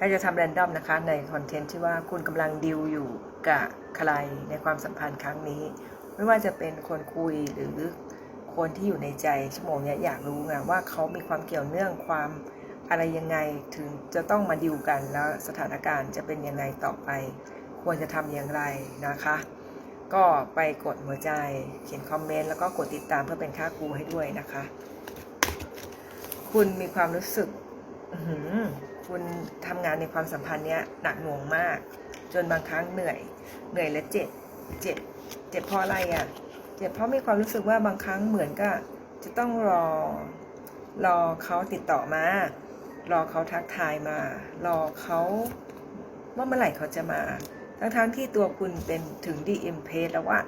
ก็จะทำแรนดอมนะคะในคอนเทนต์ที่ว่าคุณกำลังดิวอยู่กับใครในความสัมพันธ์ครั้งนี้ ไม่ว่าจะเป็นคนคุยหรือคนที่อยู่ในใจชั่วโมงนี้อยากรู้ไงว่าเขามีความเกี่ยวเนื่องความอะไรยังไงถึงจะต้องมาดิวกันแล้วสถานการณ์จะเป็นยังไงต่อไป ควรจะทำอย่างไรนะคะ ก็ไปกดหัวใจเขียนคอมเมนต์แล้วก็กดติดตามเพื่อเป็นค่าครูให้ด้วยนะคะ คุณมีความรู้สึก คุณทำงานในความสัมพันธ์เนี้ยหนักหน่วงมาก จนบางครั้งเหนื่อย เหนื่อยและเจ็บ เจ็บ เจ็บเพราะอะไรอะ เจ็บเพราะมีความรู้สึกว่าบางครั้งเหมือนก็จะต้องรอ รอเขาติดต่อมา รอเขาทักทายมา รอเขาว่าเมื่อไหร่เขาจะมา ทั้งๆที่ตัวคุณเป็นถึงดีเอ็มเพแล้วว่า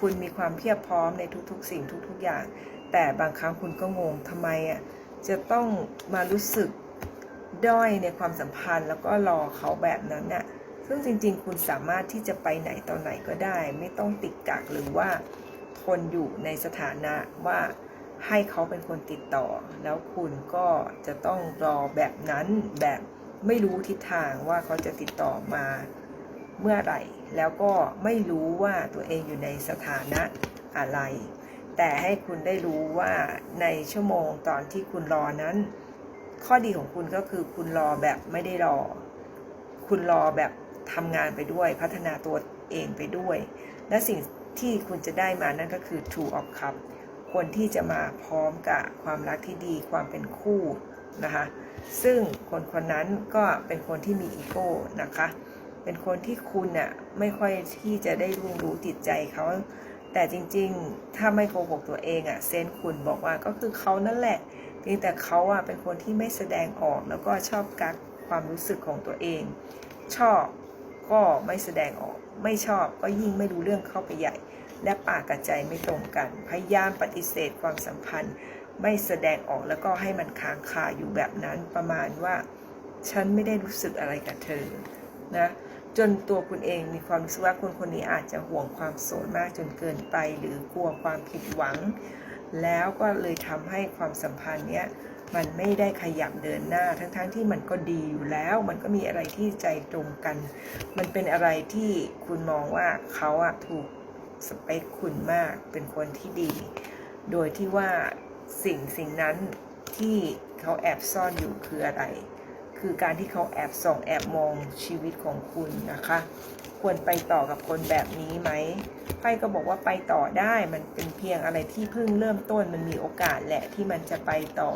คุณมีความเพียบพร้อมในทุกๆ สิ่งทุก ๆอย่าง แต่บางครั้งคุณก็งงทำไมอะจะต้องมารู้สึก ด้อยในความสัมพันธ์ แล้วก็รอเขาแบบนั้นน่ะซึ่งจริง ๆ คุณสามารถที่จะไปไหนตอนไหนก็ได้ ไม่ต้องติดกักหรือว่าทนอยู่ในสถานะว่าให้เขาเป็นคนติดต่อ แล้วคุณก็จะต้องรอแบบนั้นแบบไม่รู้ทิศทางว่าเขาจะติดต่อมาเมื่อไหร่ แล้วก็ไม่รู้ว่าตัวเองอยู่ในสถานะอะไร แต่ให้คุณได้รู้ว่าในชั่วโมงตอนที่คุณรอนั้น ข้อดีของคุณก็คือคุณรอแบบไม่ได้รอ คุณรอแบบทำงานไปด้วย พัฒนาตัวเองไปด้วย และสิ่งที่คุณจะได้มานั่นก็คือ Two of Cup คนที่จะมาพร้อมกับความรักที่ดีความเป็นคู่นะคะซึ่งคนคนนั้นก็เป็นคนที่มีอีโก้นะคะ เป็นคนที่คุณน่ะไม่ค่อยที่จะได้รู้รู้จิตใจเขาแต่จริงๆ ถ้าไม่โกหกตัวเองอะเซนคุณบอกว่าก็คือเขานั่นแหละ เพียงแต่เขาอะเป็นคนที่ไม่แสดงออกแล้วก็ชอบกักความรู้สึกของตัวเอง ชอบก็ไม่แสดงออก ไม่ชอบก็ยิ่งไม่รู้เรื่องเข้าไปใหญ่ และปากกับใจไม่ตรงกัน พยายามปฏิเสธความสัมพันธ์ ไม่แสดงออกแล้วก็ให้มันค้างคาอยู่แบบนั้นประมาณว่า ฉันไม่ได้รู้สึกอะไรกับเธอนะจนตัวคุณเองมีความรู้สึกว่าคนคนนี้อาจจะห่วงความโสดมากจนเกินไป หรือกลัวความผิดหวัง แล้วก็เลยทำให้ความสัมพันธ์เนี้ยมันไม่ได้ขยับเดินหน้า ทั้งๆทที่มันก็ดีอยู่แล้ว มันก็มีอะไรที่ใจตรงกัน มันเป็นอะไรที่คุณมองว่าเขาอะถูกสเปคคุณมาก เป็นคนที่ดี โดยที่ว่าสิ่งสิ่งนั้นที่เขาแอบซ่อนอยู่คืออะไร คือการที่เขาแอบส่องแอบมองชีวิตของคุณนะคะ ควรไปต่อกับคนแบบนี้ไหมไพ่ก็บอกว่าไปต่อได้มันเป็นเพียงอะไรที่เพิ่งเริ่มต้นมันมีโอกาสแหละที่มันจะไปต่อ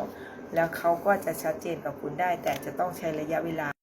แล้วเขาก็จะชัดเจนกับคุณได้ แต่จะต้องใช้ระยะเวลา